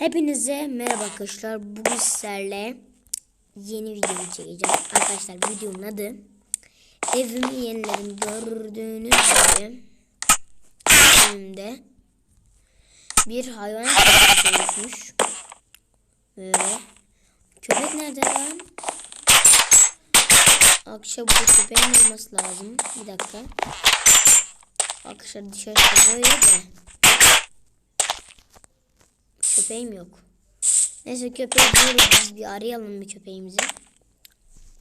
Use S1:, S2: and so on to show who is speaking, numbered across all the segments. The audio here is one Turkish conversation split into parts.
S1: Hepinize merhaba arkadaşlar. Bugün sizlerle yeni video çekeceğim. Arkadaşlar videonun adı Evimi yeniledim. Gördüğünüz gibi önümde bir hayvan oluşmuş. Böyle. Köpek nerede lan? Akşam bu köpeğin olması lazım. Bir dakika. Arkadaşlar dışarıda böyle de köpeğim yok. Neyse köpeği buluruz bir arayalım bir köpeğimizi.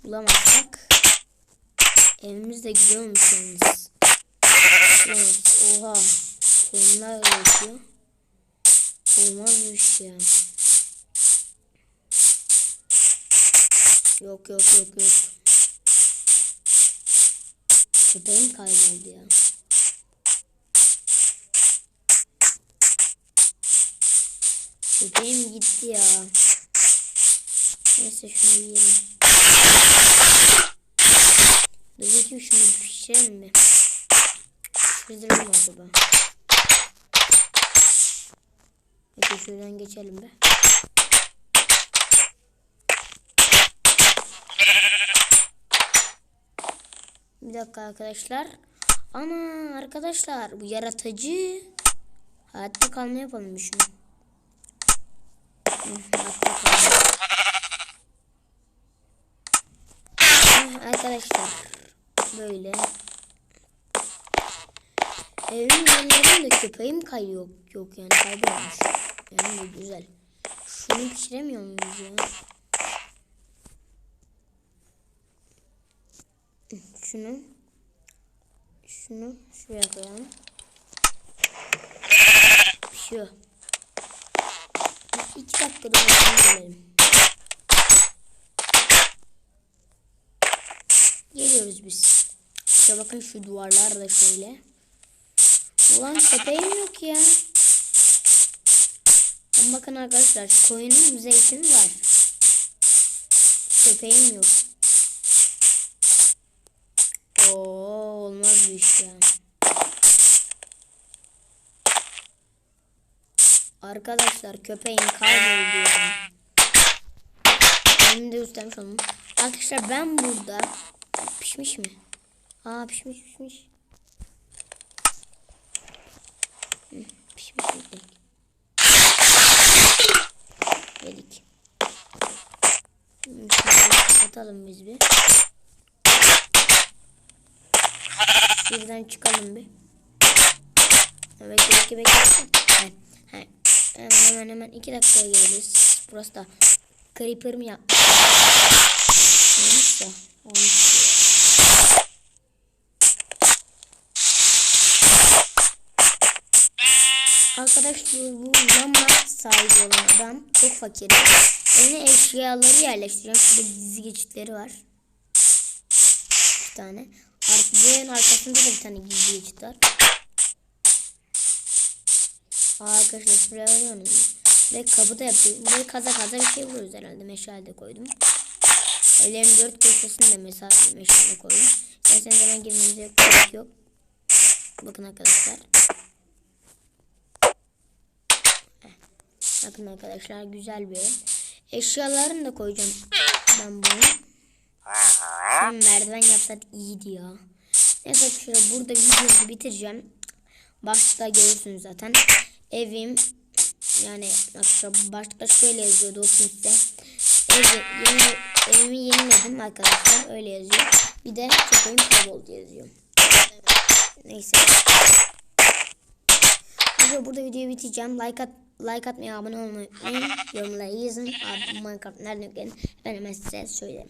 S1: Bulamazsak evimiz de güzel olmuş yalnız. Evet, oha. Koyunlar üretiyor. Olmaz bu iş ya. Yok yok yok yok. Köpeğim kayboldu ya. Köpeğim gitti ya. Neyse şunu yiyelim. Dur bakayım şunu pişirelim mi? Pişirelim mi acaba? Peki şuradan geçelim be. Bir dakika arkadaşlar. Ana arkadaşlar bu yaratıcı. Hayatta kalma yapalım şunu. Arkadaşlar böyle Evimin yerlerinde köpeğim kayıyor yok yani kaybolmuş. Yani bu güzel. Şunu pişiremiyor muyuz ya? Şunu şunu şuraya koyalım. Pişiyor. İki dakikada gelelim. Geliyoruz biz. İşte bakın şu duvarlar da şöyle. Ulan köpeğim yok ya. Ama bakın arkadaşlar koyunum zeytin var. Köpeğim yok. Oo olmaz bu iş ya. Arkadaşlar köpeğim kayboldu ya. Benim de üstlemiş oldum. Arkadaşlar ben burada pişmiş mi? Aa pişmiş pişmiş. Pişmiş yedik. Yedik. Kapatalım biz bir. Şuradan çıkalım bir. Evet bekle bekle. Hemen hemen iki dakikaya geliriz. Burası da creeper mi yapmış? Olmuş da. Olmuş. Arkadaşlar bu lama sahibi olan adam çok fakir. Evine eşyaları yerleştiriyorum. Şurada gizli geçitleri var. Bir tane. Evin arkasında da bir tane gizli geçit var. Arkadaşlar şuraya alıyorsunuz. Ve kapı da yapıyor. Burayı kaza kaza bir şey vuruyoruz herhalde. Meşale de koydum. Evlerin dört köşesini de mesela meşale koydum. Gerçekten zaman girmemize yok. Yok. Bakın arkadaşlar. Heh. Bakın arkadaşlar güzel bir ev. Eşyalarını da koyacağım. Ben bunu. Şimdi merdiven yapsak iyiydi ya. Neyse şöyle burada videomuzu bitireceğim. Başta görürsünüz zaten. Evim yani arkadaşlar başta şöyle yazıyordu okuyayım size. Evi, yeni, evimi yeniledim arkadaşlar öyle yazıyor. Bir de köpeğim kayboldu yazıyor. Neyse. Arkadaşlar burada videoyu bitireceğim. Like at like atmayı, abone olmayı unutmayın. Yorumlara yazın. Abi Minecraft nereden yükledin? Ben hemen size söyleyeyim.